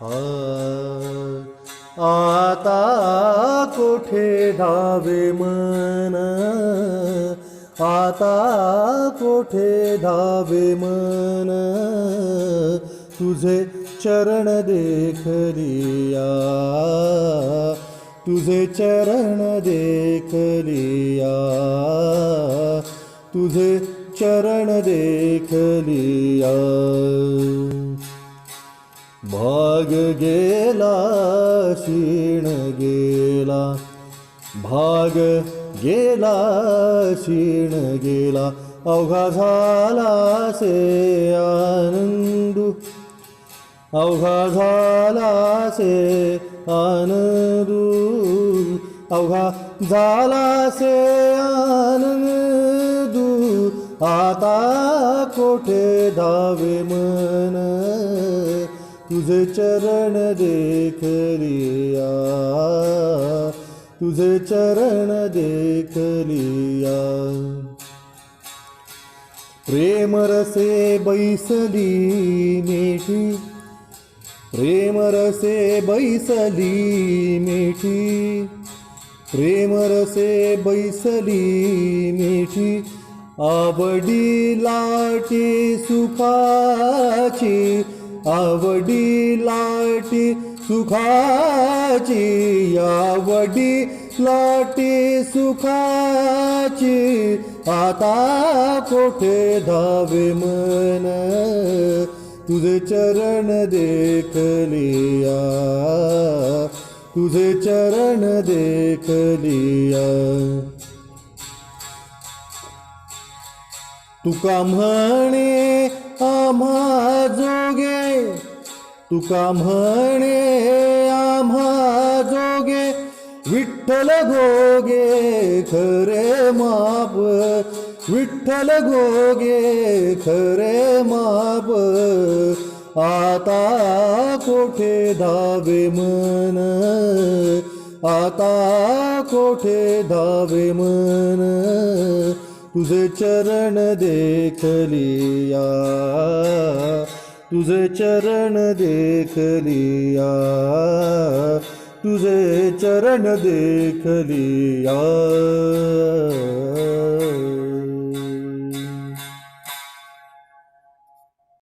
आता कोठे धावे मन? आता कोठे धावे मन? तुझे चरण देखलिया. तुझे चरण देखलिया. तुझे चरण देखलिया. भाग गेला क्षीण गेला भाग गेला क्षीण गेला अवघा झाला से आनंदू अवघा झाला से आनंदू अवघा झाला से आनंदू आता कोठे धावे मन तुझे चरण देखलिया तुझे चरण देखलिया प्रेम रसे बैसली मेठी। प्रेम रसे बैसली मेठी। प्रेम रसे बैसली मेठी। आवडी लाटी सुखाची। आवडी लाटी सुखाची आवडी लाटी सुखाची आता कोठे धावे मन तुझे चरण देखलिया तुझे चरण देखलिया. तुका म्हणे तुका म्हणे आम्हा जोगे विठ्ठल गोगे खरे माप. विठ्ठल गोगे खरे माप. आता कोठे धावे मन? आता कोठे धावे मन? तुझे चरण देखलिया. तुझे चरण देखलिया तुझे चरण देखलिया.